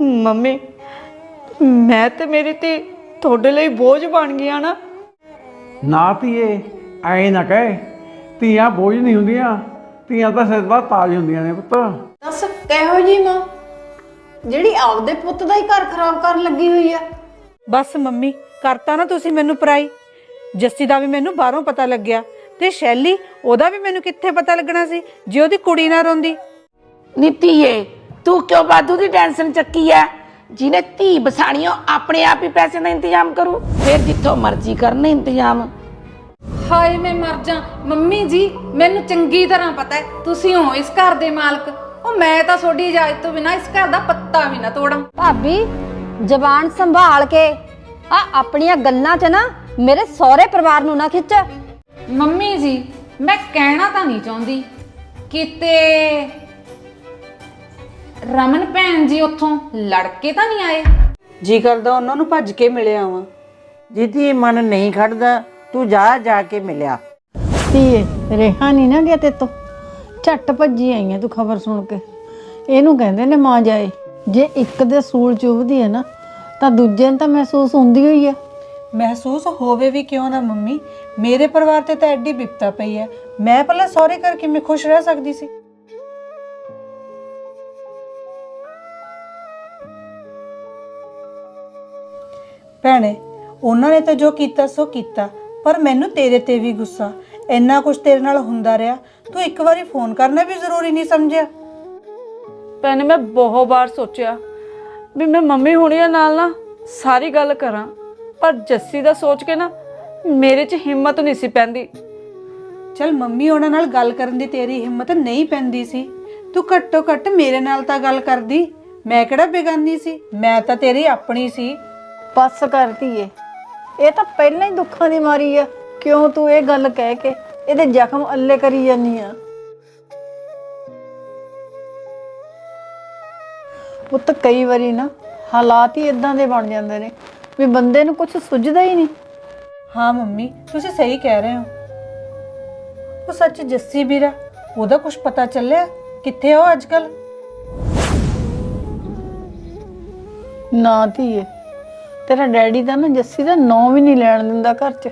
Mummy ਮੈਂ ਤੇ ਮੇਰੀ ਧੀ ਤੁਹਾਡੇ ਲਈ ਬੋਝ ਬਣ ਗਿਆ ਨਾ। ਨਾ ਧੀਏ ਐ ਨਾ ਕਹੇ ਧੀਆਂ ਬੋਝ ਨਹੀਂ ਹੁੰਦੀਆਂ ਧੀਆਂ ਤਾਂ ਸਿਰ ਬਾਹਰ ਤਾਜ ਹੁੰਦੀਆਂ ਨੇ ਪੁੱਤ। ਦੱਸ ਕਿਹੋ ਜੀ ਮਾਂ? ਜਿਹੜੀ ਆਪਦੇ ਪੁੱਤ ਦਾ ਹੀ ਘਰ ਖਰਾਬ ਕਰਨ ਲੱਗੀ ਹੋਈ ਆ। ਬਸ ਮੰਮੀ ਕਰਤਾ ਨਾ ਤੁਸੀਂ ਮੈਨੂੰ ਪਰਾਈ। ਜੱਸੀ ਦਾ ਵੀ ਮੈਨੂੰ ਬਾਹਰੋਂ ਪਤਾ ਲੱਗਿਆ ਤੇ ਸ਼ੈਲੀ ਉਹਦਾ ਵੀ ਮੈਨੂੰ ਕਿੱਥੇ ਪਤਾ ਲੱਗਣਾ ਸੀ ਜੇ ਉਹਦੀ ਕੁੜੀ ਨਾ ਰੋਂਦੀ। ਨੀਤੀਏ ਤੂੰ ਕਿਉਂ ਬਾਦੂ ਦੀ ਟੈਨਸ਼ਨ ਚੱਕੀ ਐ? ਜਿਹਨੇ ਧੀ ਬਸਾਣੀਓ ਆਪਣੇ ਆਪ ਹੀ ਪੈਸੇ ਦਾ ਇੰਤਜ਼ਾਮ ਕਰੂ। ਫਿਰ ਜਿੱਥੋਂ ਮਰਜ਼ੀ ਕਰਨ ਇੰਤਜ਼ਾਮ। ਹਾਏ ਮੈਂ ਮਰ ਜਾ। ਮੰਮੀ ਜੀ ਮੈਨੂੰ ਚੰਗੀ ਤਰ੍ਹਾਂ ਪਤਾ ਹੈ ਤੁਸੀਂ ਹੋ ਇਸ ਘਰ ਦੇ ਮਾਲਕ। ਉਹ ਮੈਂ ਤਾਂ ਤੁਹਾਡੀ ਇਜਾਜ਼ਤ ਤੋਂ ਬਿਨਾ ਇਸ ਘਰ ਦਾ ਪੱਤਾ ਵੀ ਨਾ ਤੋੜਾਂ। ਭਾਬੀ ਜ਼ਬਾਨ ਸੰਭਾਲ ਕੇ ਆ ਆਪਣੀਆਂ ਗੱਲਾਂ 'ਚ ਨਾ ਮੇਰੇ ਸਹੁਰੇ ਪਰਿਵਾਰ ਨੂੰ ਨਾ ਖਿੱਚ। ਮੰਮੀ ਜੀ ਮੈਂ ਕਹਿਣਾ ਤਾਂ ਨਹੀਂ ਚਾਹੁੰਦੀ। ਕਿਤੇ ਰਮਨ ਭੈਣ ਜੀ ਉੱਥੋਂ ਲੜ ਕੇ ਤਾਂ ਨਹੀਂ ਆਏ? ਜੀ ਕਰਦਾ ਉਹਨਾਂ ਨੂੰ ਭੱਜ ਕੇ ਮਿਲਿਆ ਆਵਾਂ ਜਿੱਦੀ ਮਨ ਨਹੀਂ ਖੜਦਾ ਤੂੰ ਜਾ ਜਾ ਕੇ ਮਿਲਿਆ। ਧੀਏ ਰੇਹਾ ਨਹੀਂ ਨਾ ਗਿਆ ਤੇ ਤੋਂ ਝੱਟ ਭੱਜੀ ਆਈਆਂ ਤੂੰ ਖਬਰ ਸੁਣ ਕੇ। ਇਹਨੂੰ ਕਹਿੰਦੇ ਨੇ ਮਾਂ ਜਾਏ। ਜੇ ਇੱਕ ਦੇ ਸੂਲ ਚੁਭਦੀ ਹੈ ਨਾ ਤਾਂ ਦੂਜੇ ਨੂੰ ਤਾਂ ਮਹਿਸੂਸ ਹੁੰਦੀ ਹੋਈ ਆ। ਮਹਿਸੂਸ ਹੋਵੇ ਵੀ ਕਿਉਂ ਨਾ ਮੰਮੀ? ਮੇਰੇ ਪਰਿਵਾਰ ਤੇ ਤਾਂ ਐਡੀ ਬਿਪਤਾ ਪਈ ਹੈ। ਮੈਂ ਪਹਿਲਾਂ ਸਹੁਰੇ ਘਰ ਕਿਵੇਂ ਖੁਸ਼ ਰਹਿ ਸਕਦੀ ਸੀ? ਭੈਣੇ ਉਹਨਾਂ ਨੇ ਤਾਂ ਜੋ ਕੀਤਾ ਸੋ ਕੀਤਾ ਪਰ ਮੈਨੂੰ ਤੇਰੇ ਤੇ ਵੀ ਗੁੱਸਾ। ਇੰਨਾ ਕੁਝ ਤੇਰੇ ਨਾਲ ਹੁੰਦਾ ਰਿਹਾ ਤੂੰ ਇੱਕ ਵਾਰੀ ਫੋਨ ਕਰਨਾ ਵੀ ਜ਼ਰੂਰੀ ਨਹੀਂ ਸਮਝਿਆ। ਭੈਣੇ ਮੈਂ ਬਹੁਤ ਵਾਰ ਸੋਚਿਆ ਵੀ ਮੈਂ ਮੰਮੀ ਹੁਣੀਆਂ ਨਾਲ ਨਾ ਸਾਰੀ ਗੱਲ ਕਰਾਂ ਪਰ ਜੱਸੀ ਦਾ ਸੋਚ ਕੇ ਨਾ ਮੇਰੇ 'ਚ ਹਿੰਮਤ ਨਹੀਂ ਸੀ ਪੈਂਦੀ। ਚਲ ਮੰਮੀ ਉਹਨਾਂ ਨਾਲ ਗੱਲ ਕਰਨ ਦੀ ਤੇਰੀ ਹਿੰਮਤ ਨਹੀਂ ਪੈਂਦੀ ਸੀ। ਤੂੰ ਘੱਟੋ ਘੱਟ ਮੇਰੇ ਨਾਲ ਤਾਂ ਗੱਲ ਕਰਦੀ। ਮੈਂ ਕਿਹੜਾ ਬੇਗਾਨੀ ਸੀ? ਮੈਂ ਤਾਂ ਤੇਰੀ ਆਪਣੀ ਸੀ। ਬਸ ਕਰ ਧੀਏ। ਇਹ ਤਾਂ ਪਹਿਲਾਂ ਹੀ ਦੁੱਖਾਂ ਦੀ ਮਾਰੀ ਆ। ਕਿਉਂ ਤੂੰ ਇਹ ਗੱਲ ਕਹਿ ਕੇ ਇਹਦੇ ਜ਼ਖਮ ਅੱਲੇ ਕਰੀ ਜਾਨੀ ਆ? ਪੁੱਤ ਕਈ ਵਾਰੀ ਨਾ ਹਾਲਾਤ ਹੀ ਇਦਾਂ ਦੇ ਬਣ ਜਾਂਦੇ ਨੇ ਵੀ ਬੰਦੇ ਨੂੰ ਕੁਝ ਸੁੱਝਦਾ ਹੀ ਨਹੀਂ। ਹਾਂ ਮੰਮੀ ਤੁਸੀਂ ਸਹੀ ਕਹਿ ਰਹੇ ਹੋ। ਉਹ ਸੱਚ ਜੱਸੀ ਵੀਰਾ ਉਹਦਾ ਕੁਝ ਪਤਾ ਚੱਲਿਆ? ਕਿੱਥੇ ਉਹ ਅੱਜਕੱਲ ਨਾ ਧੀਏ ਤੇਰਾ ਡੈਡੀ ਤਾਂ ਨਾ ਜੱਸੀ ਦਾ ਨਾਂ ਵੀ ਨਹੀਂ ਲੈਣ ਦਿੰਦਾ ਘਰ 'ਚ।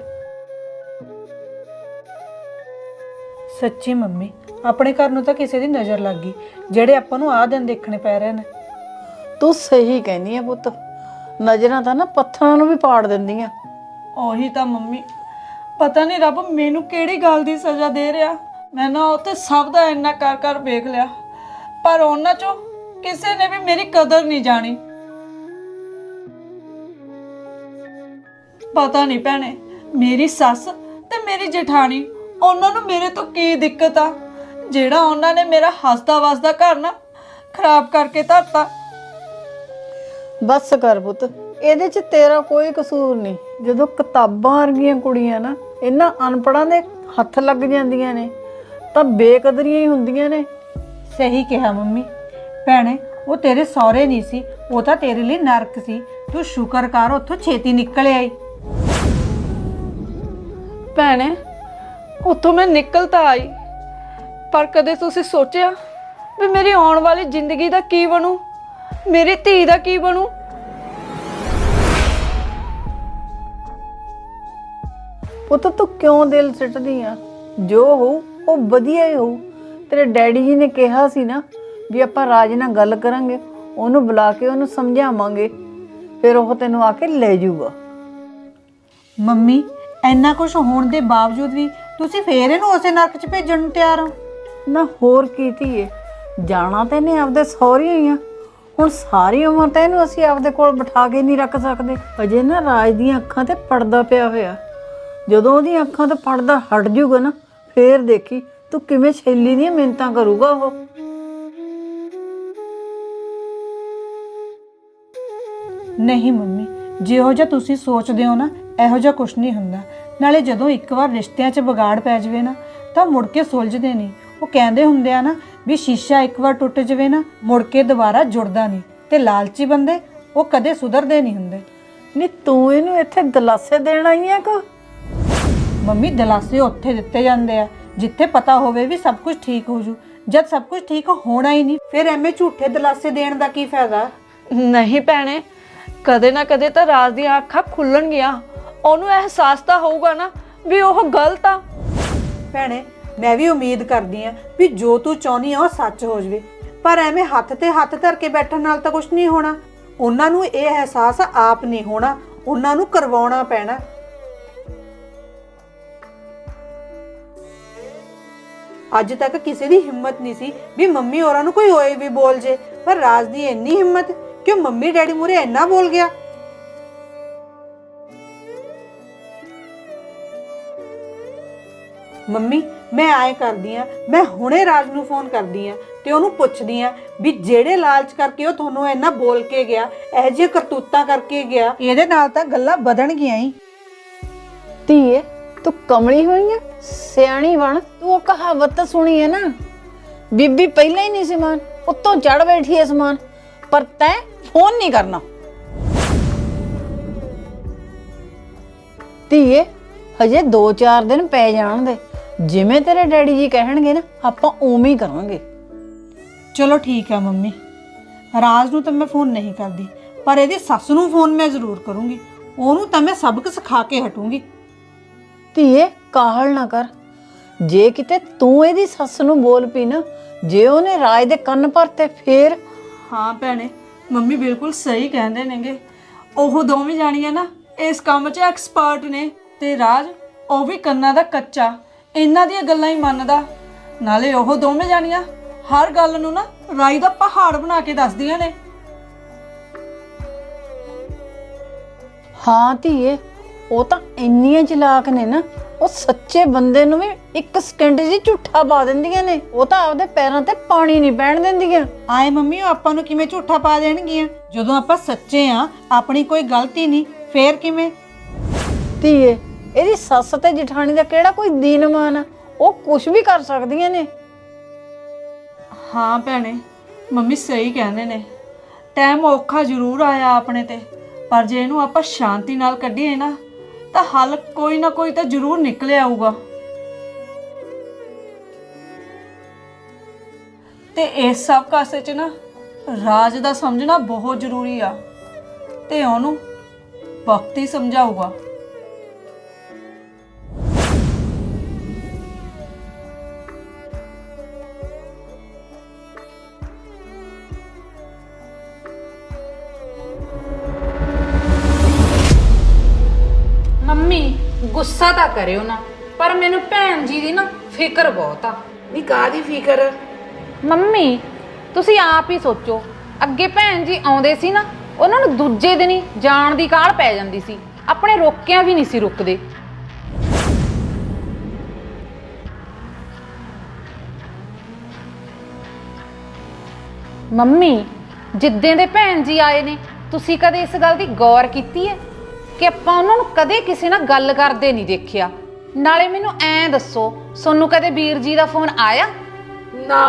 ਸੱਚੀ ਮੰਮੀ ਆਪਣੇ ਘਰ ਨੂੰ ਤਾਂ ਕਿਸੇ ਦੀ ਨਜ਼ਰ ਲੱਗ ਗਈ। ਜਿਹੜੇ ਆਪਾਂ ਨੂੰ ਆਹ ਦਿਨ ਦੇਖਣੇ ਪੈ ਰਹੇ ਨੇ। ਤੂੰ ਸਹੀ ਕਹਿੰਦੀ ਆ ਪੁੱਤ। ਨਜ਼ਰਾਂ ਤਾਂ ਨਾ ਪੱਥਰਾਂ ਨੂੰ ਵੀ ਪਾੜ ਦਿੰਦੀਆਂ। ਉਹੀ ਤਾਂ ਮੰਮੀ। ਪਤਾ ਨਹੀਂ ਰੱਬ ਮੈਨੂੰ ਕਿਹੜੀ ਗੱਲ ਦੀ ਸਜ਼ਾ ਦੇ ਰਿਹਾ। ਮੈਂ ਨਾ ਉੱਥੇ ਸਭ ਦਾ ਇੰਨਾ ਕਰ ਕਰ ਵੇਖ ਲਿਆ। ਪਰ ਉਹਨਾਂ ਚੋਂ ਕਿਸੇ ਨੇ ਵੀ ਮੇਰੀ ਕਦਰ ਨਹੀਂ ਜਾਣੀ। ਪਤਾ ਨਹੀਂ ਭੈਣੇ ਮੇਰੀ ਸੱਸ ਤੇ ਮੇਰੀ ਜਠਾਣੀ ਉਹਨਾਂ ਨੂੰ ਮੇਰੇ ਤੋਂ ਕੀ ਦਿੱਕਤ ਆ? ਜਿਹੜਾ ਉਹਨਾਂ ਨੇ ਮੇਰਾ ਹੱਸਦਾ ਵਸਦਾ ਘਰ ਨਾ ਖਰਾਬ ਕਰਕੇ ਧਰਤਾ। ਬਸ ਕਰ ਪੁੱਤ ਇਹਦੇ 'ਚ ਤੇਰਾ ਕੋਈ ਕਸੂਰ ਨਹੀਂ। ਜਦੋਂ ਕਿਤਾਬਾਂ ਵਰਗੀਆਂ ਕੁੜੀਆਂ ਨਾ ਇਹਨਾਂ ਅਨਪੜਾਂ ਦੇ ਹੱਥ ਲੱਗ ਜਾਂਦੀਆਂ ਨੇ ਤਾਂ ਬੇਕਦਰੀਆਂ ਹੀ ਹੁੰਦੀਆਂ ਨੇ। ਸਹੀ ਕਿਹਾ ਮੰਮੀ। ਭੈਣੇ ਉਹ ਤੇਰੇ ਸਹੁਰੇ ਨਹੀਂ ਸੀ ਉਹ ਤਾਂ ਤੇਰੇ ਲਈ ਨਰਕ ਸੀ। ਤੂੰ ਸ਼ੁਕਰ ਕਰ ਉੱਥੋਂ ਛੇਤੀ ਨਿਕਲ ਆਈ। ਭੈਣੇ ਉੱਥੋਂ ਮੈਂ ਨਿਕਲ ਤਾਂ ਆਈ। ਪਰ ਕਦੇ ਤੁਸੀਂ ਸੋਚਿਆ ਵੀ ਮੇਰੀ ਆਉਣ ਵਾਲੀ ਜ਼ਿੰਦਗੀ ਦਾ ਕੀ ਬਣੂ? ਮੇਰੀ ਧੀ ਦਾ ਕੀ ਬਣੂ? ਪੁੱਤ ਤੂੰ ਕਿਉਂ ਦਿਲ ਸਿੱਟਦੀ ਆ? ਜੋ ਹੋਊ ਉਹ ਵਧੀਆ ਹੀ ਹੋਊ। ਤੇਰੇ ਡੈਡੀ ਜੀ ਨੇ ਕਿਹਾ ਸੀ ਨਾ ਵੀ ਆਪਾਂ ਰਾਜ ਨਾਲ ਗੱਲ ਕਰਾਂਗੇ ਉਹਨੂੰ ਬੁਲਾ ਕੇ ਉਹਨੂੰ ਸਮਝਾਵਾਂਗੇ ਫਿਰ ਉਹ ਤੈਨੂੰ ਆ ਕੇ ਲੈ ਜਾਊਗਾ ਮੰਮੀ ਇੰਨਾ ਕੁਝ ਹੋਣ ਦੇ ਬਾਵਜੂਦ ਵੀ ਤੁਸੀਂ ਫੇਰ ਇਹਨੂੰ ਉਸੇ ਨਰਕ 'ਚ ਭੇਜਣ ਨੂੰ ਤਿਆਰ ਹੋ? ਨਾ ਹੋਰ ਕੀ ਧੀਏ ਜਾਣਾ ਤੇ ਨੇ ਆਪਦੇ ਸਹੁਰੇ ਹੀ ਆ। ਹੁਣ ਸਾਰੀ ਉਮਰ ਤਾਂ ਇਹਨੂੰ ਅਸੀਂ ਆਪਦੇ ਕੋਲ ਬਿਠਾ ਕੇ ਨਹੀਂ ਰੱਖ ਸਕਦੇ। ਅਜੇ ਨਾ ਰਾਜ ਦੀਆਂ ਅੱਖਾਂ ਤੇ ਪਰਦਾ ਪਿਆ ਹੋਇਆ। ਜਦੋਂ ਉਹਦੀਆਂ ਅੱਖਾਂ ਤੋਂ ਪਰਦਾ ਹਟ ਜਾਊਗਾ ਨਾ ਫੇਰ ਦੇਖੀ ਤੂੰ ਕਿਵੇਂ ਛੇਲੀ ਦੀਆਂ ਮਿੰਤਾਂ ਕਰੂਗਾ ਉਹ। ਨਹੀਂ ਮੰਮੀ ਜਿਹੋ ਜਿਹਾ ਤੁਸੀਂ ਸੋਚਦੇ ਹੋ ਨਾ ਇਹੋ ਜਿਹਾ ਕੁਝ ਨਹੀਂ ਹੁੰਦਾ। ਨਾਲੇ ਜਦੋਂ ਇੱਕ ਵਾਰ ਰਿਸ਼ਤਿਆਂ 'ਚ ਵਿਗਾੜ ਪੈ ਜਾਵੇ ਨਾ ਤਾਂ ਮੁੜ ਕੇ ਸੁਲਝਦੇ ਨਹੀਂ। ਉਹ ਕਹਿੰਦੇ ਹੁੰਦੇ ਆ ਨਾ ਵੀ ਸ਼ੀਸ਼ਾ ਇੱਕ ਵਾਰ ਟੁੱਟ ਜਾਵੇ ਨਾ ਮੁੜ ਕੇ ਦੁਬਾਰਾ ਜੁੜਦਾ ਨਹੀਂ ਤੇ ਲਾਲਚੀ ਬੰਦੇ ਉਹ ਕਦੇ ਸੁਧਰਦੇ ਨਹੀਂ ਹੁੰਦੇ। ਨਹੀਂ ਤੂੰ ਇਹਨੂੰ ਇੱਥੇ ਦਲਾਸੇ ਦੇਣ ਆਈ ਆ ਕੋ? ਮੰਮੀ ਦਲਾਸੇ ਉੱਥੇ ਦਿੱਤੇ ਜਾਂਦੇ ਆ ਜਿੱਥੇ ਪਤਾ ਹੋਵੇ ਵੀ ਸਭ ਕੁਝ ਠੀਕ ਹੋ ਜੂ। ਜਦ ਸਭ ਕੁਝ ਠੀਕ ਹੋਣਾ ਹੀ ਨਹੀਂ ਫਿਰ ਐਵੇਂ ਝੂਠੇ ਦਲਾਸੇ ਦੇਣ ਦਾ ਕੀ ਫਾਇਦਾ? ਨਹੀਂ ਭੈਣੇ ਕਦੇ ਨਾ ਕਦੇ ਤਾਂ ਰਾਜ ਦੀਆਂ ਅੱਖਾਂ ਖੁੱਲਣਗੀਆਂ। ਉਹਨੂੰ ਅਹਿਸਾਸ ਤਾਂ ਹੋਊਗਾ ਨਾ ਵੀ ਉਹ ਗਲਤ ਆ। ਭੈਣੇ, ਮੈਂ ਵੀ ਉਮੀਦ ਕਰਦੀ ਆ ਵੀ ਜੋ ਤੂੰ ਚਾਹੁੰਦੀ ਆ ਉਹ ਸੱਚ ਹੋ ਜਵੇ। ਪਰ ਐਵੇਂ ਹੱਥ ਤੇ ਹੱਥ ਧਰ ਕੇ ਬੈਠਣ ਨਾਲ ਤਾਂ ਕੁਝ ਨਹੀਂ ਹੋਣਾ। ਉਹਨਾਂ ਨੂੰ ਇਹ ਅਹਿਸਾਸ ਆਪ ਨਹੀਂ ਹੋਣਾ, ਉਹਨਾਂ ਨੂੰ ਕਰਵਾਉਣਾ ਪੈਣਾ। ਅੱਜ ਤੱਕ ਕਿਸੇ ਦੀ ਹਿੰਮਤ ਨਹੀਂ ਸੀ ਵੀ ਮੰਮੀ ਹੋਰਾਂ ਨੂੰ ਕੋਈ ਹੋਏ ਵੀ ਬੋਲ ਜੇ। ਪਰ ਰਾਜ ਦੀ ਇੰਨੀ ਹਿੰਮਤ ਕਿ ਮੰਮੀ ਡੈਡੀ ਮੂਰੇ ਇੰਨਾ ਬੋਲ ਗਿਆ? ਮੰਮੀ, ਮੈਂ ਆਏ ਕਰਦੀ ਆ, ਮੈਂ ਹੁਣੇ ਰਾਜ ਨੂੰ ਫੋਨ ਕਰਦੀ ਆ ਤੇ ਉਹਨੂੰ ਪੁੱਛਦੀ ਆ ਵੀ ਜਿਹੜੇ ਲਾਲਚ ਕਰਕੇ ਉਹ ਤੁਹਾਨੂੰ ਇੰਨਾ ਬੋਲ ਕੇ ਗਿਆ, ਇਹ ਜਿਹੇ ਕਰਤੂਤਾਂ ਕਰਕੇ ਗਿਆ। ਇਹਦੇ ਨਾਲ ਤਾਂ ਗੱਲਾਂ ਵਧਣਗੀਆਂ ਹੀ ਧੀਏ, ਤੂੰ ਕਮਲੀ ਹੋਈ ਆ, ਸਿਆਣੀ ਬਣ, ਤੂੰ ਉਹ ਕਹਾਵਤ ਤਾਂ ਸੁਣੀ ਹੈ ਨਾ। ਬੀਬੀ ਪਹਿਲਾਂ ਹੀ ਨਹੀਂ ਸੀ ਮਾਨ, ਉੱਤੋਂ ਚੜ ਬੈਠੀ ਹੈ ਸਮਾਨ, ਪਰ ਤੈਂ ਫੋਨ ਨਹੀਂ ਕਰਨਾ। ਧੀਏ, ਹਜੇ 2-4 ਦਿਨ ਪੈ ਜਾਣ ਦੇ ਜਿਵੇਂ ਤੇਰੇ ਡੈਡੀ ਜੀ ਕਹਿਣਗੇ ਨਾ ਆਪਾਂ ਉਵੇਂ ਹੀ ਕਰਾਂਗੇ। ਚਲੋ ਠੀਕ ਆ ਮੰਮੀ। ਰਾਜ ਨੂੰ ਤਾਂ ਮੈਂ ਫੋਨ ਨਹੀਂ ਕਰਦੀ ਪਰ ਇਹਦੀ ਸੱਸ ਨੂੰ ਫੋਨ ਮੈਂ ਜ਼ਰੂਰ ਕਰੂੰਗੀ। ਉਹਨੂੰ ਤਾਂ ਮੈਂ ਸਬਕ ਸਿਖਾ ਕੇ ਹਟੂੰਗੀ। ਧੀਏ ਕਾਹਲ ਨਾ ਕਰ। ਜੇ ਕਿਤੇ ਤੂੰ ਇਹਦੀ ਸੱਸ ਨੂੰ ਬੋਲ ਪਈ ਨਾ ਜੇ ਉਹਨੇ ਰਾਜ ਦੇ ਕੰਨ ਭਰਤੇ ਫੇਰ? ਹਾਂ ਭੈਣੇ ਮੰਮੀ ਬਿਲਕੁਲ ਸਹੀ ਕਹਿੰਦੇ ਨੇਗੇ। ਉਹ ਦੋਵੇਂ ਜਾਣੀਆਂ ਨਾ ਇਸ ਕੰਮ 'ਚ ਐਕਸਪਰਟ ਨੇ ਤੇ ਰਾਜ ਉਹ ਵੀ ਕੰਨਾਂ ਦਾ ਕੱਚਾ। ਇਹਨਾਂ ਦੀਆਂ ਗੱਲਾਂ ਹੀ ਮੰਨਦਾ। ਨਾਲੇ ਉਹ ਦੋਵੇਂ ਜਾਣੀਆਂ ਹਰ ਗੱਲ ਨੂੰ ਨਾ ਰਾਈ ਦਾ ਪਹਾੜ ਬਣਾ ਕੇ ਦੱਸਦੀਆਂ ਨੇ। ਹਾਂ ਧੀਏ ਉਹ ਤਾਂ ਇੰਨੀਆਂ ਚਲਾਕ ਨੇ ਨਾ ਉਹ ਸੱਚੇ ਬੰਦੇ ਨੂੰ ਵੀ ਇੱਕ ਸਕਿੰਟ ਹੀ ਝੂਠਾ ਪਾ ਦਿੰਦੀਆਂ ਨੇ। ਉਹ ਤਾਂ ਆਪਦੇ ਪੈਰਾਂ ਤੇ ਪਾਣੀ ਨਹੀਂ ਪੈਣ ਦਿੰਦੀਆਂ। ਆਏ ਮੰਮੀ ਉਹ ਆਪਾਂ ਨੂੰ ਕਿਵੇਂ ਝੂਠਾ ਪਾ ਦੇਣਗੀਆਂ? ਜਦੋਂ ਆਪਾਂ ਸੱਚੇ ਆ ਆਪਣੀ ਕੋਈ ਗਲਤੀ ਨਹੀਂ ਫੇਰ ਕਿਵੇਂ? ਧੀਏ ਇਹਦੀ ਸੱਸ ਤੇ ਜਠਾਣੀ ਦਾ ਕਿਹੜਾ ਕੋਈ ਦੀਨਮਾਨ ਆ? ਉਹ ਕੁਝ ਵੀ ਕਰ ਸਕਦੀਆਂ ਨੇ। ਹਾਂ ਭੈਣੇ, ਮੰਮੀ ਸਹੀ ਕਹਿੰਦੇ ਨੇ। ਟਾਈਮ ਔਖਾ ਜ਼ਰੂਰ ਆਇਆ ਆਪਣੇ ਤੇ, ਪਰ ਜੇ ਇਹਨੂੰ ਆਪਾਂ ਸ਼ਾਂਤੀ ਨਾਲ ਕੱਢੀਏ ਨਾ, ਤਾਂ ਹੱਲ ਕੋਈ ਨਾ ਕੋਈ ਤਾਂ ਜ਼ਰੂਰ ਨਿਕਲ ਆਊਗਾ। ਤੇ ਇਸ ਸਭ ਕਾਸੇ 'ਚ ਨਾ ਰਾਜ ਦਾ ਸਮਝਣਾ ਬਹੁਤ ਜ਼ਰੂਰੀ ਆ, ਤੇ ਉਹਨੂੰ ਵਕਤ ਹੀ ਸਮਝਾਊਗਾ। ਗੁੱਸਾ ਤਾਂ ਕਰਿਓ ਨਾ ਪਰ ਮੈਨੂੰ ਭੈਣ ਜੀ ਦੀ ਨਾ ਫਿਕਰ ਬਹੁਤ ਆ। ਨੀ ਕਾਦੀ ਫਿਕਰ? ਮੰਮੀ ਤੁਸੀਂ ਆਪ ਹੀ ਸੋਚੋ ਅੱਗੇ ਭੈਣ ਜੀ ਆਉਂਦੇ ਸੀ ਨਾ ਉਹਨਾਂ ਨੂੰ ਦੂਜੇ ਦਿਨ ਹੀ ਜਾਣ ਦੀ ਕਾਹਲ ਪੈ ਜਾਂਦੀ ਸੀ ਆਪਣੇ ਰੋਕਿਆਂ ਵੀ ਨਹੀਂ ਸੀ ਰੁਕਦੇ। ਮੰਮੀ ਜਿੱਦਾਂ ਦੇ ਭੈਣ ਜੀ ਆਏ ਨੇ ਤੁਸੀਂ ਕਦੇ ਇਸ ਗੱਲ ਦੀ ਗੌਰ ਕੀਤੀ ਹੈ? ਕਿ ਆਪਾਂ ਉਹਨਾਂ ਨੂੰ ਕਦੇ ਕਿਸੇ ਨਾਲ ਗੱਲ ਕਰਦੇ ਨਹੀਂ ਦੇਖਿਆ। ਨਾਲੇ ਮੈਨੂੰ ਐਂ ਦੱਸੋ ਸੋਨੂੰ ਕਦੇ ਵੀਰ ਜੀ ਦਾ ਫੋਨ ਆਇਆ? ਨਾ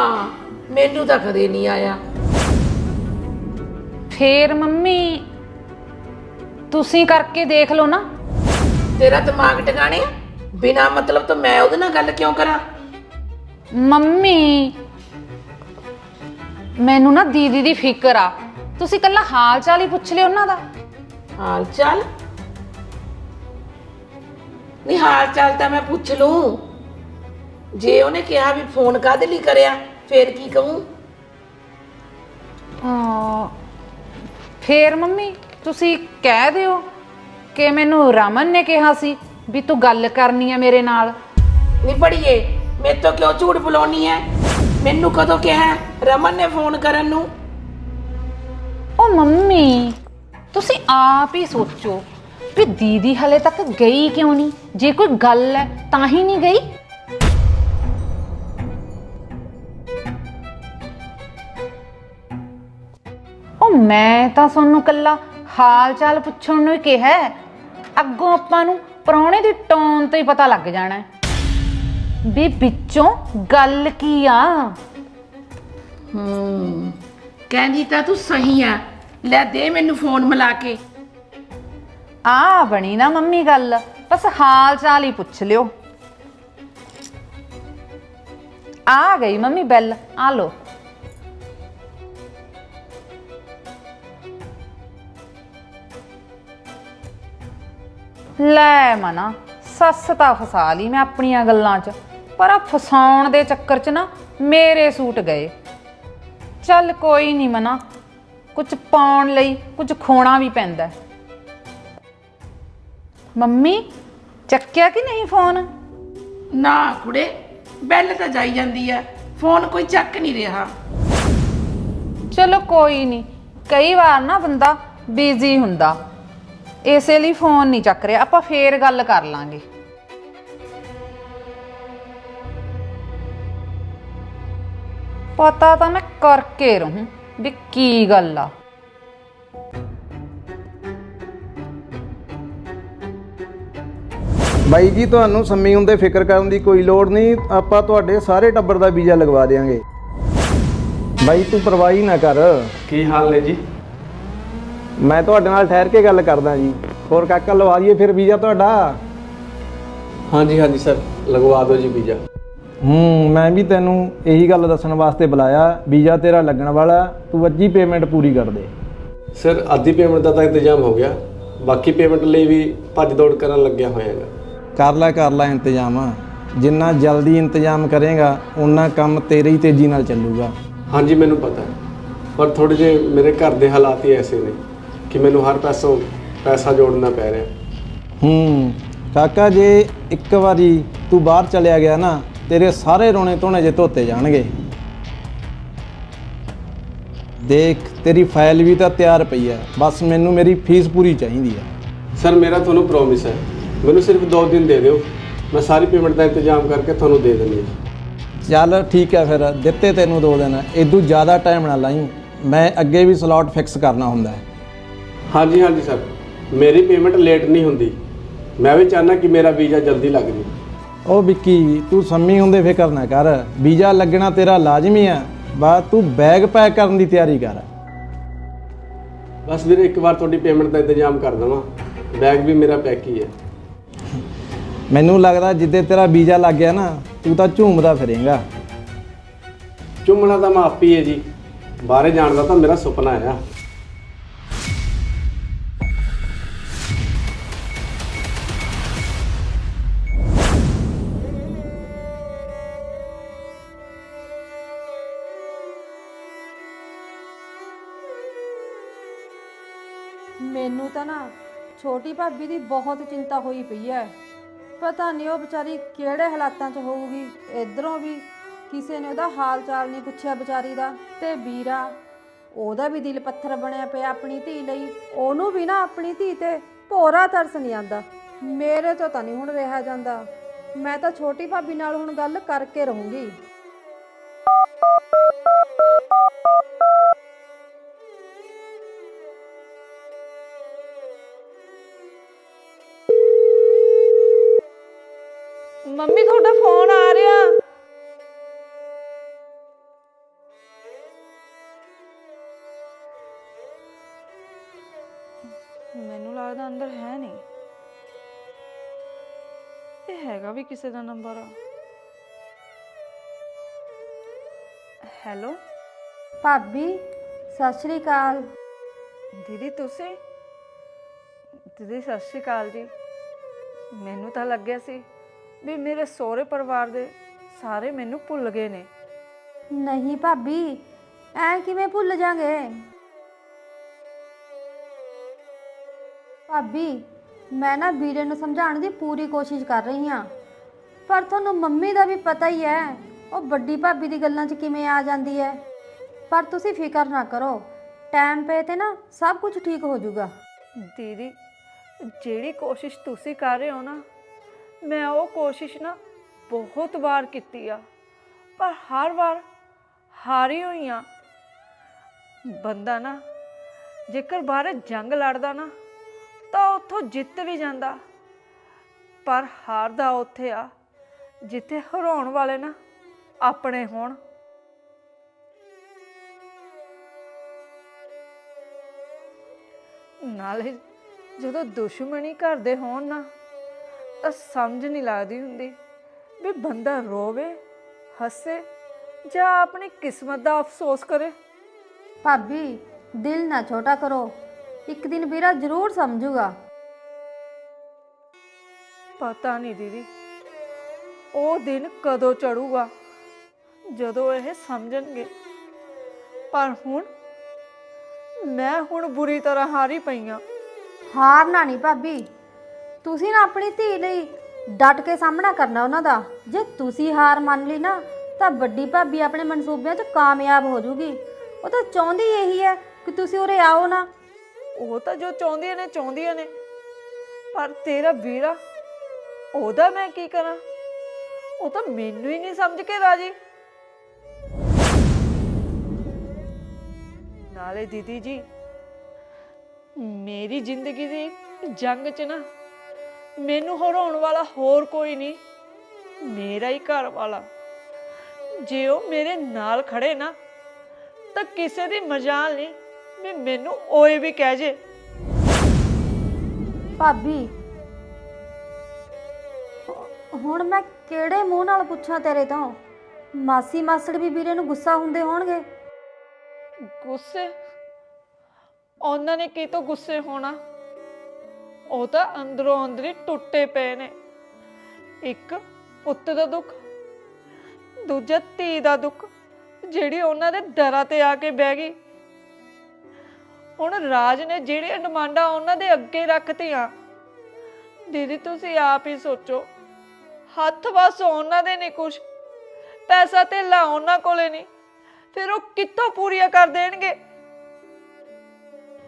ਮੈਨੂੰ ਤਾਂ ਕਦੇ ਨਹੀਂ ਆਇਆ। ਫੇਰ ਮੰਮੀ ਤੁਸੀਂ ਕਰਕੇ ਦੇਖ ਲਓ ਨਾ। ਤੇਰਾ ਦਿਮਾਗ ਟਿਕਾਣੇ? ਬਿਨਾਂ ਮਤਲਬ ਤੋਂ ਮੈਂ ਉਹਦੇ ਨਾਲ ਗੱਲ ਕਿਉਂ ਕਰਾਂ? ਮੰਮੀ ਮੈਨੂੰ ਨਾ ਦੀਦੀ ਦੀ ਫਿਕਰ ਆ। ਤੁਸੀਂ ਕੱਲਾ ਹਾਲ ਚਾਲ ਹੀ ਪੁੱਛ ਲਿਓ ਉਹਨਾਂ ਦਾ। ਹਾਲ ਚਾਲ? ਨਹੀਂ ਹਾਲ ਚਾਲ ਤਾਂ ਮੈਂ ਪੁੱਛ ਲੂੰ। ਜੇ ਉਹਨੇ ਕਿਹਾ ਵੀ ਫੋਨ ਕਾਹਦੇ ਲਈ ਕਰਿਆ ਫੇਰ ਕੀ ਕਹੂੰ? ਅਹ, ਫੇਰ ਮੰਮੀ ਤੁਸੀਂ ਕਹਿ ਦਿਓ ਕਿ ਮੈਨੂੰ ਰਮਨ ਨੇ ਕਿਹਾ ਸੀ ਵੀ ਤੂੰ ਗੱਲ ਕਰਨੀ ਆ ਮੇਰੇ ਨਾਲ। ਨਹੀਂ ਪੜੀਏ ਮੇਰੇ ਤੋਂ ਕਿਉਂ ਝੂਠ ਬੁਲਾਉਣੀ ਹੈ ਮੈਨੂੰ ਕਦੋਂ ਕਿਹਾ ਰਮਨ ਨੇ ਫੋਨ ਕਰਨ ਨੂੰ? ਉਹ ਮੰਮੀ ਤੁਸੀਂ ਆਪ ਹੀ ਸੋਚੋ ਵੀ ਦੀਦੀ ਹਲੇ ਤੱਕ ਗਈ ਕਿਉਂ ਨਹੀਂ? ਜੇ ਕੋਈ ਗੱਲ ਹੈ, ਤਾਂ ਹੀ ਨਹੀਂ ਗਈ। ਉਹ ਮੈਂ ਤਾਂ ਤੁਹਾਨੂੰ ਕੱਲਾ ਹਾਲ ਚਾਲ ਪੁੱਛਣ ਨੂੰ ਹੀ ਕਿਹਾ ਹੈ। ਅੱਗੋਂ ਆਪਾਂ ਨੂੰ ਪ੍ਰਾਹੁਣੇ ਦੀ ਟੋਨ ਤੋਂ ਹੀ ਪਤਾ ਲੱਗ ਜਾਣਾ ਹੈ। ਵੀ ਵਿੱਚੋਂ ਗੱਲ ਕੀ ਆ? ਹੂੰ, ਕਹਿੰਦੀ ਤਾਂ ਤੂੰ ਸਹੀ ਆ। ਲੈ ਦੇ ਮੈਨੂੰ ਫੋਨ ਮਿਲਾ ਕੇ। ਆ ਬਣੀ ਨਾ ਮੰਮੀ ਗੱਲ, ਬਸ ਹਾਲ ਚਾਲ ਹੀ ਪੁੱਛ ਲਿਓ। ਆ ਗਈ ਮੰਮੀ ਬੈਲ, ਆ ਲੋ ਲੈ ਮਨਾ, ਸੱਸ ਤਾਂ ਫਸਾ ਲਈ ਮੈਂ ਆਪਣੀਆਂ ਗੱਲਾਂ 'ਚ, ਪਰ ਆ ਫਸਾਉਣ ਦੇ ਚੱਕਰ 'ਚ ਨਾ ਮੇਰੇ ਸੂਟ ਗਏ। ਚੱਲ ਕੋਈ ਨਹੀਂ ਮਨਾ ਕੁਝ ਪਾਉਣ ਲਈ ਕੁਝ ਖੋਣਾ ਵੀ ਪੈਂਦਾ। ਮੰਮੀ ਚੱਕਿਆ ਕਿ ਨਹੀਂ ਫੋਨ? ਨਾ ਕੁੜੇ ਬੈਲ ਤਾਂ ਜਾਈ ਜਾਂਦੀ ਆ। ਫੋਨ ਕੋਈ ਚੱਕ ਨਹੀਂ ਰਿਹਾ। ਚਲੋ ਕੋਈ ਨਹੀਂ ਕਈ ਵਾਰ ਨਾ ਬੰਦਾ ਬਿਜ਼ੀ ਹੁੰਦਾ। ਇਸੇ ਲਈ ਫੋਨ ਨਹੀਂ ਚੱਕ ਰਿਹਾ ਆਪਾਂ ਫੇਰ ਗੱਲ ਕਰ ਲਾਂਗੇ। ਪਤਾ ਤਾਂ ਮੈਂ ਕਰਕੇ ਰਹੂੰ ਵੀ ਕੀ ਗੱਲ ਆ। ਬਾਈ ਜੀ ਤੁਹਾਨੂੰ ਸੰਮੀ ਹੁੰਦੇ ਫਿਕਰ ਕਰਨ ਦੀ ਕੋਈ ਲੋੜ ਨਹੀਂ। ਆਪਾਂ ਤੁਹਾਡੇ ਸਾਰੇ ਟੱਬਰ ਦਾ ਵੀਜ਼ਾ ਲਗਵਾ ਦੇਵਾਂਗੇ ਬਾਈ ਤੂੰ ਪਰਵਾਹ ਨਾ ਕਰ। ਕੀ ਹਾਲ ਨੇ ਜੀ? ਮੈਂ ਤੁਹਾਡੇ ਨਾਲ ਠਹਿਰ ਕੇ ਗੱਲ ਕਰਦਾ ਜੀ। ਹੋਰ ਕਾਕਾ ਲਵਾ ਦਈਏ ਫਿਰ ਵੀਜ਼ਾ ਤੁਹਾਡਾ। ਹਾਂਜੀ ਹਾਂਜੀ ਸਰ ਲਗਵਾ ਦਿਓ ਜੀ ਵੀਜ਼ਾ। ਹੂੰ ਮੈਂ ਵੀ ਤੈਨੂੰ ਇਹੀ ਗੱਲ ਦੱਸਣ ਵਾਸਤੇ ਬੁਲਾਇਆ। ਵੀਜ਼ਾ ਤੇਰਾ ਲੱਗਣ ਵਾਲਾ ਤੂੰ ਅੱਜ ਹੀ ਪੇਮੈਂਟ ਪੂਰੀ ਕਰ ਦੇ। ਸਰ ਅੱਧੀ ਪੇਮੈਂਟ ਦਾ ਤਾਂ ਇੰਤਜ਼ਾਮ ਹੋ ਗਿਆ। ਬਾਕੀ ਪੇਮੈਂਟ ਲਈ ਵੀ ਭੱਜ ਦੌੜ ਕਰਨ ਲੱਗਿਆ ਹੋਇਆਗਾ। ਕਰ ਲੈ ਕਰ ਲੈ ਇੰਤਜ਼ਾਮ। ਜਿੰਨਾ ਜਲਦੀ ਇੰਤਜ਼ਾਮ ਕਰੇਗਾ ਉਨਾ ਕੰਮ ਤੇਰੇ ਹੀ ਤੇਜ਼ੀ ਨਾਲ ਚੱਲੂਗਾ। ਹਾਂਜੀ ਮੈਨੂੰ ਪਤਾ ਹੈ। ਪਰ ਥੋੜੇ ਜਿਹੇ ਮੇਰੇ ਘਰ ਦੇ ਹਾਲਾਤ ਹੀ ਐਸੇ ਨੇ ਕਿ ਮੈਨੂੰ ਹਰ ਪੈਸੋਂ ਪੈਸਾ ਜੋੜਨਾ ਪੈ ਰਿਹਾ। ਹੂੰ ਕਾਕਾ ਜੇ ਇੱਕ ਵਾਰੀ ਤੂੰ ਬਾਹਰ ਚਲਿਆ ਗਿਆ ਨਾ ਤੇਰੇ ਸਾਰੇ ਰੋਣੇ ਧੋਣੇ ਜੇ ਧੋਤੇ ਜਾਣਗੇ। ਦੇਖ ਤੇਰੀ ਫਾਈਲ ਵੀ ਤਾਂ ਤਿਆਰ ਪਈ ਹੈ। ਬਸ ਮੈਨੂੰ ਮੇਰੀ ਫੀਸ ਪੂਰੀ ਚਾਹੀਦੀ ਹੈ। ਸਰ ਮੇਰਾ ਤੁਹਾਨੂੰ ਪ੍ਰੋਮਿਸ ਹੈ। ਮੈਨੂੰ ਸਿਰਫ 2 ਦਿਨ ਦੇ ਦਿਓ। ਮੈਂ ਸਾਰੀ ਪੇਮੈਂਟ ਦਾ ਇੰਤਜ਼ਾਮ ਕਰਕੇ ਤੁਹਾਨੂੰ ਦੇ ਦਿੰਦੀ ਹਾਂ। ਚੱਲ ਠੀਕ ਹੈ ਫਿਰ ਦਿੱਤੇ ਤੈਨੂੰ ਦੋ ਦਿਨ। ਇਦੋਂ ਜ਼ਿਆਦਾ ਟਾਈਮ ਨਾ ਲਾਈ। ਮੈਂ ਅੱਗੇ ਵੀ ਸਲੋਟ ਫਿਕਸ ਕਰਨਾ ਹੁੰਦਾ ਹੈ। ਹਾਂਜੀ ਹਾਂਜੀ ਸਰ ਮੇਰੀ ਪੇਮੈਂਟ ਲੇਟ ਨਹੀਂ ਹੁੰਦੀ। ਮੈਂ ਵੀ ਚਾਹਨਾ ਕਿ ਮੇਰਾ ਵੀਜ਼ਾ ਜਲਦੀ ਲੱਗ ਜੇ ਉਹ ਵਿੱਕੀ ਤੂੰ ਸੰਮੀ ਹੁੰਦੇ ਫਿਕਰ ਨਾ ਕਰ। ਵੀਜ਼ਾ ਲੱਗਣਾ ਤੇਰਾ ਲਾਜ਼ਮੀ ਹੈ। ਬਸ ਤੂੰ ਬੈਗ ਪੈਕ ਕਰਨ ਦੀ ਤਿਆਰੀ ਕਰ। ਬਸ ਵੀਰੇ ਇੱਕ ਵਾਰ ਤੁਹਾਡੀ ਪੇਮੈਂਟ ਦਾ ਇੰਤਜ਼ਾਮ ਕਰ ਦਵਾਂ। ਬੈਗ ਵੀ ਮੇਰਾ ਪੈਕ ਹੀ ਹੈ। ਮੈਨੂੰ ਲੱਗਦਾ ਜਿੱਦੇ ਤੇਰਾ ਵੀਜ਼ਾ ਲੱਗ ਗਿਆ ਨਾ ਤੂੰ ਤਾਂ ਝੂਮਦਾ ਫਿਰੇਂਗਾ। ਚੁੰਮਣਾ ਤਾਂ ਮੈਂ ਆਪ ਹੀ ਹੈ ਜੀ। ਬਾਹਰੇ ਜਾਣ ਦਾ ਤਾਂ ਮੇਰਾ ਸੁਪਨਾ ਆ ਮੈਨੂੰ ਤਾਂ ਨਾ ਛੋਟੀ ਭਾਬੀ ਦੀ ਬਹੁਤ ਚਿੰਤਾ ਹੋਈ ਪਈ ਐ ਪਤਾ ਨਹੀਂ ਉਹ ਵਿਚਾਰੀ ਕਿਹੜੇ ਹਾਲਾਤਾਂ 'ਚ ਹੋਊਗੀ, ਇਧਰੋਂ ਵੀ ਕਿਸੇ ਨੇ ਉਹਦਾ ਹਾਲ ਚਾਲ ਨਹੀਂ ਪੁੱਛਿਆ ਵਿਚਾਰੀ ਦਾ ਤੇ ਵੀਰਾ, ਉਹਦਾ ਵੀ ਦਿਲ ਪੱਥਰ ਬਣਿਆ ਪਿਆ ਆਪਣੀ ਧੀ ਲਈ, ਉਹਨੂੰ ਵੀ ਨਾ ਆਪਣੀ ਧੀ ਤੇ ਭੋਰਾ ਤਰਸ ਨਹੀਂ ਆਂਦਾ ਮੇਰੇ ਤੋਂ ਤਾਂ ਨਹੀਂ ਹੁਣ ਰਿਹਾ ਜਾਂਦਾ। ਮੈਂ ਤਾਂ ਛੋਟੀ ਭਾਬੀ ਨਾਲ ਹੁਣ ਗੱਲ ਕਰਕੇ ਰਹੂੰਗੀ। ਮੰਮੀ ਤੁਹਾਡਾ ਫੋਨ ਆ ਰਿਹਾ। ਮੈਨੂੰ ਲੱਗਦਾ ਅੰਦਰ ਹੈ ਨਹੀਂ। ਇਹ ਹੈਗਾ ਵੀ ਕਿਸੇ ਦਾ ਨੰਬਰ ਆ। ਹੈਲੋ? ਭਾਬੀ ਸਤਿ ਸ਼੍ਰੀ ਅਕਾਲ। ਦੀਦੀ ਤੁਸੀਂ? ਦੀਦੀ ਸਤਿ ਸ਼੍ਰੀ ਅਕਾਲ ਜੀ। ਮੈਨੂੰ ਤਾਂ ਲੱਗਿਆ ਸੀ ਵੀ ਮੇਰੇ ਸਹੁਰੇ ਪਰਿਵਾਰ ਦੇ ਸਾਰੇ ਮੈਨੂੰ ਭੁੱਲ ਗਏ ਨੇ। ਨਹੀਂ ਭਾਬੀ ਐ ਕਿਵੇਂ ਭੁੱਲ ਜਾਗੇ? ਭਾਬੀ ਮੈਂ ਨਾ ਵੀਰੇ ਨੂੰ ਸਮਝਾਉਣ ਦੀ ਪੂਰੀ ਕੋਸ਼ਿਸ਼ ਕਰ ਰਹੀ ਹਾਂ। ਪਰ ਤੁਹਾਨੂੰ ਮੰਮੀ ਦਾ ਵੀ ਪਤਾ ਹੀ ਹੈ ਉਹ ਵੱਡੀ ਭਾਬੀ ਦੀ ਗੱਲਾਂ 'ਚ ਕਿਵੇਂ ਆ ਜਾਂਦੀ ਹੈ। ਪਰ ਤੁਸੀਂ ਫਿਕਰ ਨਾ ਕਰੋ ਟਾਈਮ ਪਏ ਤੇ ਨਾ ਸਭ ਕੁਝ ਠੀਕ ਹੋ ਜਾਊਗਾ। ਦੀਦੀ ਜਿਹੜੀ ਕੋਸ਼ਿਸ਼ ਤੁਸੀਂ ਕਰ ਰਹੇ ਹੋ ਨਾ ਮੈਂ ਉਹ ਕੋਸ਼ਿਸ਼ ਨਾ ਬਹੁਤ ਵਾਰ ਕੀਤੀ ਆ, ਪਰ ਹਰ ਵਾਰ ਹਾਰੀ ਹੋਈ ਆ। ਬੰਦਾ ਨਾ, ਜੇਕਰ ਬਾਹਰ ਜੰਗ ਲੜਦਾ ਨਾ, ਤਾਂ ਉੱਥੋਂ ਜਿੱਤ ਵੀ ਜਾਂਦਾ। ਪਰ ਹਾਰਦਾ ਉੱਥੇ ਆ, ਜਿੱਥੇ ਹਰਾਉਣ ਵਾਲੇ ਨਾ ਆਪਣੇ ਹੋਣ। ਨਾਲੇ ਜਦੋਂ ਦੁਸ਼ਮਣੀ ਘਰ ਦੇ ਹੋਣ ਨਾ ਤਾਂ ਸਮਝ ਨਹੀਂ ਲੱਗਦੀ ਹੁੰਦੀ ਵੀ ਬੰਦਾ ਰੋਵੇ ਹੱਸੇ ਜਾਂ ਆਪਣੀ ਕਿਸਮਤ ਦਾ ਅਫਸੋਸ ਕਰੇ। ਭਾਬੀ ਦਿਲ ਨਾ ਛੋਟਾ ਕਰੋ। ਇੱਕ ਦਿਨ ਵੀਰਾ ਜ਼ਰੂਰ ਸਮਝੂਗਾ। ਪਤਾ ਨਹੀਂ ਦੀਦੀ ਉਹ ਦਿਨ ਕਦੋਂ ਚੜੂਗਾ ਜਦੋਂ ਇਹ ਸਮਝਣਗੇ। ਪਰ ਹੁਣ ਮੈਂ ਹੁਣ ਬੁਰੀ ਤਰ੍ਹਾਂ ਹਾਰੀ ਪਈਆਂ ਹਾਰਨਾ ਨਹੀਂ ਭਾਬੀ। ਤੁਸੀਂ ਨਾ ਆਪਣੀ ਧੀ ਲਈ ਡਟ ਕੇ ਸਾਹਮਣਾ ਕਰਨਾ ਉਹਨਾਂ ਦਾ। ਜੇ ਤੁਸੀਂ ਹਾਰ ਮੰਨ ਲਈ ਨਾ, ਤਾਂ ਵੱਡੀ ਭਾਬੀ ਆਪਣੇ ਮਨਸੂਬਿਆਂ 'ਚ ਕਾਮਯਾਬ ਹੋ ਜਾਊਗੀ ਉਹ ਤਾਂ ਚਾਹੁੰਦੀ ਇਹੀ ਹੈ ਕਿ ਤੁਸੀਂ ਉਰੇ ਆਓ ਨਾ। ਉਹ ਤਾਂ ਜੋ ਚਾਹੁੰਦੀਆਂ ਨੇ ਚਾਹੁੰਦੀਆਂ ਨੇ। ਪਰ ਤੇਰਾ ਵੀਰਾ ਉਹਦਾ ਮੈਂ ਕੀ ਕਰਾਂ? ਉਹ ਤਾਂ ਮੈਨੂੰ ਹੀ ਨਹੀਂ ਸਮਝ ਕੇ ਰਾਜੀ। ਨਾਲੇ ਦੀਦੀ ਜੀ, ਮੇਰੀ ਜ਼ਿੰਦਗੀ ਦੀ ਜੰਗ 'ਚ ਨਾ ਮੈਨੂੰ ਹਰਾਉਣ ਵਾਲਾ ਹੋਰ ਕੋਈ ਨਹੀਂ। ਮੇਰਾ ਹੀ ਘਰ ਵਾਲਾ। ਜੇ ਉਹ ਮੇਰੇ ਨਾਲ ਖੜੇ ਨਾ ਤਾਂ ਕਿਸੇ ਦੀ ਮਜਾਲ ਨਹੀਂ ਵੀ ਮੈਨੂੰ ਓਏ ਵੀ ਕਹਿ ਜੇ। ਭਾਬੀ ਹੁਣ ਮੈਂ ਕਿਹੜੇ ਮੂੰਹ ਨਾਲ ਪੁੱਛਾਂ ਤੇਰੇ ਤੋਂ? ਮਾਸੀ ਮਾਸੜ ਵੀ ਵੀਰੇ ਨੂੰ ਗੁੱਸਾ ਹੁੰਦੇ ਹੋਣਗੇ। ਗੁੱਸੇ? ਉਹਨਾਂ ਨੇ ਕੀ ਤੋਂ ਗੁੱਸੇ ਹੋਣਾ? ਉਹ ਤਾਂ ਅੰਦਰੋਂ ਅੰਦਰੀ ਟੁੱਟੇ ਪਏ ਨੇ। ਇੱਕ ਪੁੱਤ ਦਾ ਦੁੱਖ, ਦੂਜਾ ਧੀ ਦਾ ਦੁੱਖ, ਜਿਹੜੀ ਉਹਨਾਂ ਦੇ ਦਰਾਂ ਤੇ ਆ ਕੇ ਬਹਿ ਗਈ। ਹੁਣ ਰਾਜ ਨੇ ਜਿਹੜੀਆਂ ਡਿਮਾਂਡਾਂ ਉਹਨਾਂ ਦੇ ਅੱਗੇ ਰੱਖਤੀਆਂ, ਦੀਦੀ ਤੁਸੀਂ ਆਪ ਹੀ ਸੋਚੋ, ਹੱਥ ਬਸ ਉਹਨਾਂ ਦੇ ਨਹੀਂ ਕੁਛ, ਪੈਸਾ ਤੇ ਲਾ ਉਹਨਾਂ ਕੋਲੇ ਨਹੀਂ, ਫਿਰ ਉਹ ਕਿੱਥੋਂ ਪੂਰੀਆਂ ਕਰ ਦੇਣਗੇ?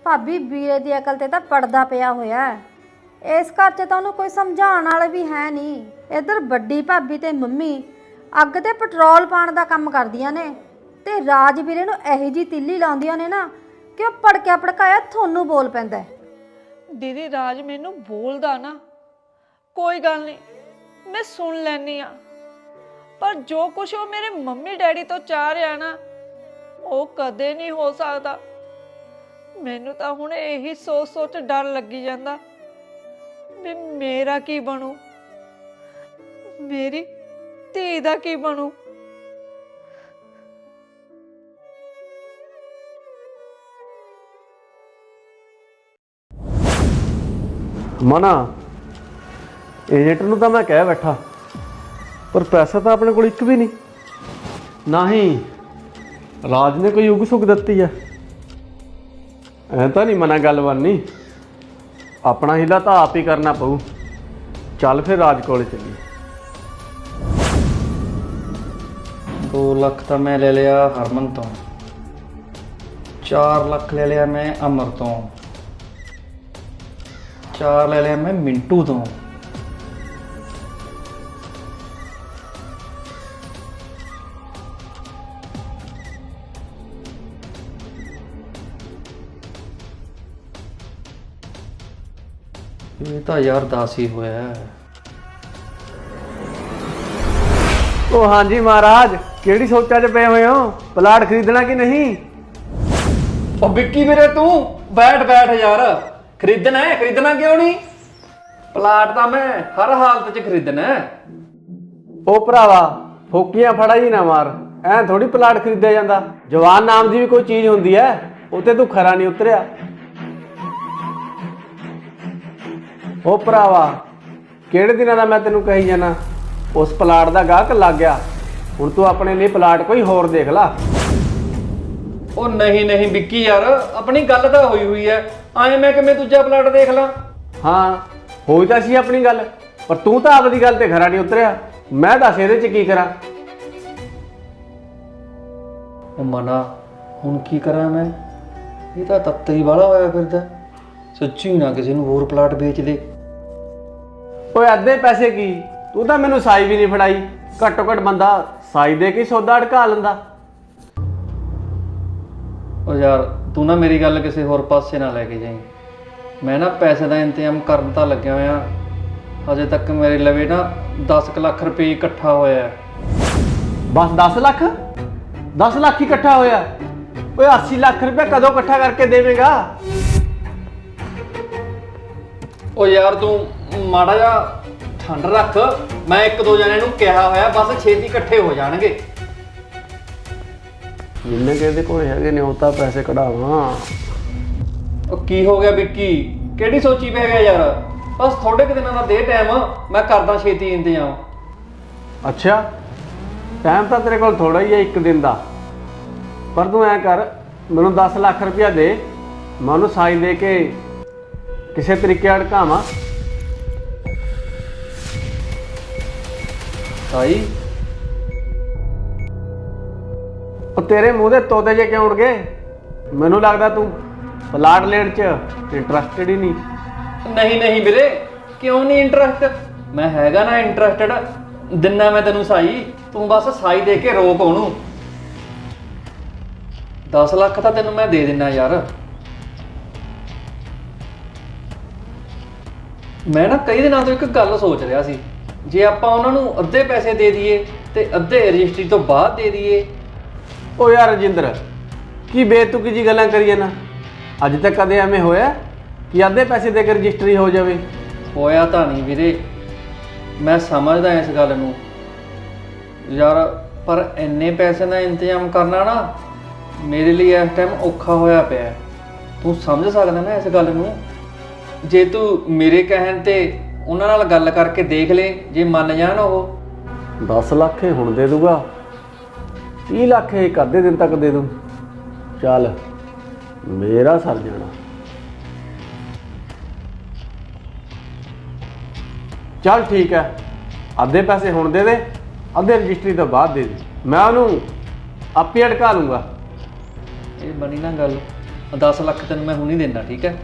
ਭਾਬੀ ਵੀਰੇ ਦੀ ਅਕਲ ਤੇ ਤਾਂ ਪੜਦਾ ਪਿਆ ਹੋਇਆ। ਹੈ ਇਸ ਘਰ 'ਚ ਤਾਂ ਉਹਨੂੰ ਕੋਈ ਸਮਝਾਉਣ ਵਾਲਾ ਵੀ ਹੈ ਨਹੀਂ। ਇੱਧਰ ਵੱਡੀ ਭਾਬੀ ਤੇ ਮੰਮੀ ਅੱਗ ਤੇ ਪੈਟਰੋਲ ਪਾਣ ਦਾ ਕੰਮ ਕਰਦੀਆਂ ਨੇ ਤੇ ਰਾਜ ਵੀਰੇ ਨੂੰ ਇਹੋ ਜੀ ਤਿੱਲੀ ਲਾਉਂਦੀਆਂ ਨੇ ਨਾ ਕਿ ਉਹ ਭੜਕਿਆ ਭੜਕਾਇਆ ਤੁਹਾਨੂੰ ਬੋਲ ਪੈਂਦਾ ਹੈ। ਦੀਦੀ, ਰਾਜ ਮੈਨੂੰ ਬੋਲਦਾ ਨਾ, ਕੋਈ ਗੱਲ ਨਹੀਂ, ਮੈਂ ਸੁਣ ਲੈਨੀ ਆ ਪਰ ਜੋ ਕੁਝ ਉਹ ਮੇਰੇ ਮੰਮੀ ਡੈਡੀ ਤੋਂ ਚਾਹ ਰਿਹਾ ਨਾ, ਉਹ ਕਦੇ ਨਹੀਂ ਹੋ ਸਕਦਾ। ਮੈਨੂੰ ਤਾਂ ਹੁਣ ਇਹੀ ਸੋਚ ਸੋਚ ਡਰ ਲੱਗੀ ਜਾਂਦਾ। ਵੀ ਮੇਰਾ ਕੀ ਬਣੂ? ਮੇਰੀ ਧੀ ਦਾ ਕੀ ਬਣੂ? ਮਨਾ ਏਜੰਟ ਨੂੰ ਤਾਂ ਮੈਂ ਕਹਿ ਬੈਠਾ, ਪਰ ਪੈਸਾ ਤਾਂ ਆਪਣੇ ਕੋਲ ਇੱਕ ਵੀ ਨਹੀਂ। ਹੀ ਰਾਜ ਨੇ ਕੋਈ ਉਗ ਸੁਗ ਦਿੱਤੀ ਹੈ ਐ ਤਾਂ ਨਹੀਂ ਮਨਾ ਗੱਲ ਬਣਨੀ। ਆਪਣਾ ਹੀਲਾ ਤਾਂ ਆਪ ਹੀ ਕਰਨਾ ਪਊ। ਚੱਲ ਫਿਰ ਰਾਜ ਕੋਲ ਚੱਲੀਏ। 2 ਲੱਖ ਤਾਂ ਮੈਂ ਲੈ ਲਿਆ ਹਰਮਨ ਤੋਂ। 4 ਲੱਖ ਲੈ ਲਿਆ ਮੈਂ ਅਮਰ ਤੋਂ। 4 ਲੈ ਲਿਆ ਮੈਂ ਮਿੰਟੂ ਤੋਂ। ਤਾਂ ਯਾਰ 10 ਹੀ ਹੋਇਆ ਹੈ। ਉਹ ਹਾਂਜੀ ਮਹਾਰਾਜ ਕਿਹੜੀ ਸੋਚਾਂ 'ਚ ਪਏ ਹੋਏ ਹੋ? ਪਲਾਟ ਖਰੀਦਣਾ ਕਿ ਨਹੀਂ? ਉਹ ਵਿੱਕੀ ਵੀਰੇ ਤੂੰ ਬੈਠ ਬੈਠ ਯਾਰ। ਖਰੀਦਣਾ ਹੈ? ਖਰੀਦਣਾ ਕਿਉਂ ਨਹੀਂ? ਪਲਾਟ ਤਾਂ ਮੈਂ ਹਰ ਹਾਲਤ 'ਚ ਖਰੀਦਣਾ ਹੈ। ਉਹ ਭਰਾਵਾ ਫੋਕੀਆਂ ਫੜਾ ਹੀ ਨਾ ਮਾਰ। ਐ ਥੋੜੀ ਪਲਾਟ ਖਰੀਦਿਆ ਜਾਂਦਾ। ਜਵਾਨ ਨਾਮ ਦੀ ਵੀ ਕੋਈ ਚੀਜ਼ ਹੁੰਦੀ ਐ ਉਤੇ ਤੂੰ ਖਰਾ ਨਹੀਂ ਉਤਰਿਆ। ਉਹ ਭਰਾਵਾ ਕਿਹੜੇ ਦਿਨਾਂ ਦਾ ਮੈਂ ਤੈਨੂੰ ਕਹੀ ਜਾਣਾ ਉਸ ਪਲਾਟ ਦਾ ਗਾਹਕ ਲੱਗ ਗਿਆ। ਹੁਣ ਤੂੰ ਆਪਣੇ ਲਈ ਪਲਾਟ ਕੋਈ ਹੋਰ ਦੇਖ ਲਾ। ਉਹ ਨਹੀਂ ਨਹੀਂ ਵਿੱਕੀ ਯਾਰ ਆਪਣੀ ਗੱਲ ਤਾਂ ਹੋਈ ਹੋਈ ਐ। ਐਂ ਮੈਂ ਕਿਵੇਂ ਦੂਜਾ ਪਲਾਟ ਦੇਖ ਲਾਂ? ਹਾਂ ਹੋਈ ਤਾਂ ਸੀ ਆਪਣੀ ਗੱਲ ਪਰ ਤੂੰ ਤਾਂ ਆਪਦੀ ਗੱਲ ਤੇ ਖਰਾ ਨਹੀਂ ਉਤਰਿਆ। ਮੈਂ ਦੱਸ ਇਹਦੇ 'ਚ ਕੀ ਕਰਾਂ? ਉਹ ਮਨਾ ਹੁਣ ਕੀ ਕਰਾਂ ਮੈਂ? ਇਹ ਤਾਂ ਤੱਤ ਹੀ ਵਾਲਾ ਹੋਇਆ ਫਿਰਦਾ। ਸੱਚੀ ਨਾ ਕਿਸੇ ਨੂੰ ਹੋਰ ਪਲਾਟ ਵੇਚ ਦੇ। ਓਏ ਅੱਧੇ ਪੈਸੇ ਕੀ? ਤੂੰ ਤਾਂ ਮੈਨੂੰ ਸਾਈ ਵੀ ਨਹੀਂ ਫੜਾਈ। ਘੱਟੋ ਘੱਟ ਬੰਦਾ ਸਾਈ ਦੇ ਕੇ ਹੀ ਸੌਦਾ ਅੜਕਾ ਲੈਂਦਾ। ਉਹ ਯਾਰ ਤੂੰ ਨਾ ਮੇਰੀ ਗੱਲ ਕਿਸੇ ਹੋਰ ਪਾਸੇ ਨਾ ਲੈ ਕੇ ਜਾਈਂ। ਮੈਂ ਨਾ ਪੈਸੇ ਦਾ ਇੰਤਜ਼ਾਮ ਕਰਨ ਤਾਂ ਲੱਗਿਆ ਹੋਇਆ। ਅਜੇ ਤੱਕ ਮੇਰੇ ਲਵੇ ਨਾ 10 ਕੁ ਲੱਖ ਰੁਪਏ ਇਕੱਠਾ ਹੋਇਆ ਹੈ। ਬਸ 10 ਲੱਖ? 10 ਲੱਖ ਹੀ ਇਕੱਠਾ ਹੋਇਆ। ਓਏ 80 ਲੱਖ ਰੁਪਏ ਕਦੋਂ ਇਕੱਠਾ ਕਰਕੇ ਦੇਵੇਂਗਾ? ਉਹ ਯਾਰ ਤੂੰ ਮਾੜਾ ਜਿਹਾ ਠੰਡ ਰੱਖ। ਮੈਂ ਇੱਕ ਦੋ ਜਣਿਆਂ ਨੂੰ ਕਿਹਾ ਹੋਇਆ ਬਸ ਛੇਤੀ ਇਕੱਠੇ ਹੋ ਜਾਣਗੇ। ਜਿੰਨੇ ਕਿ ਇਹਦੇ ਕੋਲ ਹੈਗੇ ਨੇ ਉਹ ਤਾਂ ਪੈਸੇ ਕਢਾਵਾਂ। ਉਹ ਕੀ ਹੋ ਗਿਆ ਵਿੱਕੀ? ਕਿਹੜੀ ਸੋਚੀ ਪੈ ਗਿਆ ਯਾਰ? ਬਸ ਥੋੜੇ ਕੁ ਦਿਨਾਂ ਦਾ ਦੇ ਟਾਈਮ ਮੈਂ ਕਰਦਾ ਛੇਤੀ ਇੰਤਜ਼ਾਮ। ਅੱਛਾ ਟਾਈਮ ਤਾਂ ਤੇਰੇ ਕੋਲ ਥੋੜਾ ਹੀ ਹੈ ਇੱਕ ਦਿਨ ਦਾ। ਪਰ ਤੂੰ ਐ ਕਰ ਮੈਨੂੰ 10 ਲੱਖ ਰੁਪਇਆ ਦੇ ਮੈਂ ਉਹਨੂੰ ਸਾਈ ਦੇ ਕੇ ਕਿਸੇ ਤਰੀਕੇ ਅੜਕਾਵਾਂ ਸਾਈ ਉਹ ਤੇਰੇ ਮੂੰਹ ਦੇ ਤੋਤੇ ਜੇ ਕਿਉਂ ਉੜ ਗਏ? ਮੈਨੂੰ ਲੱਗਦਾ ਤੂੰ ਪਲਾਟ ਲੈਣ ਚ ਇੰਟਰਸਟਿਡ ਹੀ ਨਹੀਂ। ਨਹੀਂ ਨਹੀਂ ਵੀਰੇ, ਕਿਉਂ ਨਹੀਂ ਇੰਟਰਸਟ ਮੈਂ ਹੈਗਾ ਨਾ ਇੰਟਰਸਟਡ ਦਿਨਾ ਮੈਂ ਤੈਨੂੰ ਸਾਈ, ਤੂੰ ਬਸ ਸਾਈ ਦੇ ਕੇ ਰੋਕ ਉਹਨੂੰ 10 ਲੱਖ ਤਾਂ ਤੈਨੂੰ ਮੈਂ ਦੇ ਦਿੰਨਾ ਯਾਰ। ਮੈਂ ਨਾ ਕਈ ਦਿਨਾਂ ਤੋਂ ਇੱਕ ਗੱਲ ਸੋਚ ਰਿਹਾ ਸੀ। ਜੇ ਆਪਾਂ ਉਹਨਾਂ ਨੂੰ ਅੱਧੇ ਪੈਸੇ ਦੇ ਦਈਏ ਤੇ ਅੱਧੇ ਰਜਿਸਟਰੀ ਤੋਂ ਬਾਅਦ ਦੇ ਦਈਏ। ਓ ਯਾਰ ਰਜਿੰਦਰ ਕੀ ਬੇਤੁਕੀ ਜੀ ਗੱਲਾਂ ਕਰੀ ਨਾ ਅੱਜ ਤੱਕ ਕਦੇ ਐਵੇਂ ਹੋਇਆ ਕਿ ਅੱਧੇ ਪੈਸੇ ਦੇ ਕੇ ਰਜਿਸਟਰੀ ਹੋ ਜਾਵੇ? ਹੋਇਆ ਤਾਂ ਨਹੀਂ ਵੀਰੇ। ਮੈਂ ਸਮਝਦਾ ਇਸ ਗੱਲ ਨੂੰ। ਯਾਰ ਪਰ ਇੰਨੇ ਪੈਸੇ ਦਾ ਇੰਤਜ਼ਾਮ ਕਰਨਾ ਨਾ ਮੇਰੇ ਲਈ ਇਸ ਟਾਈਮ ਔਖਾ ਹੋਇਆ ਪਿਆ। ਹੈ। ਤੂੰ ਸਮਝ ਸਕਦਾ ਨਾ ਇਸ ਗੱਲ ਨੂੰ? ਜੇ ਤੂੰ ਮੇਰੇ ਕਹਿਣ ਤੇ ਉਹਨਾਂ ਨਾਲ ਗੱਲ ਕਰਕੇ ਦੇਖ ਲੈ ਜੇ ਮੰਨ ਜਾਣ ਉਹ। 10 ਲੱਖ ਇਹ ਹੁਣ ਦੇ ਦੂਗਾ। 30 ਲੱਖ ਇਹ ਅੱਧੇ ਦਿਨ ਤੱਕ ਦੇ ਦੂੰ। ਚੱਲ ਮੇਰਾ ਸਰ ਜਾਣਾ। ਚੱਲ ਠੀਕ ਹੈ। ਅੱਧੇ ਪੈਸੇ ਹੁਣ ਦੇ ਦੇ ਅੱਧੇ ਰਜਿਸਟਰੀ ਤੋਂ ਬਾਅਦ ਦੇ ਦੇ। ਮੈਂ ਉਹਨੂੰ ਆਪੇ ਅਟਕਾ ਲੂੰਗਾ ਇਹ ਬਣੀ ਨਾ ਗੱਲ। 10 ਲੱਖ ਤੈਨੂੰ ਮੈਂ ਹੁਣੀ ਦੇਣਾ ਠੀਕ ਹੈ?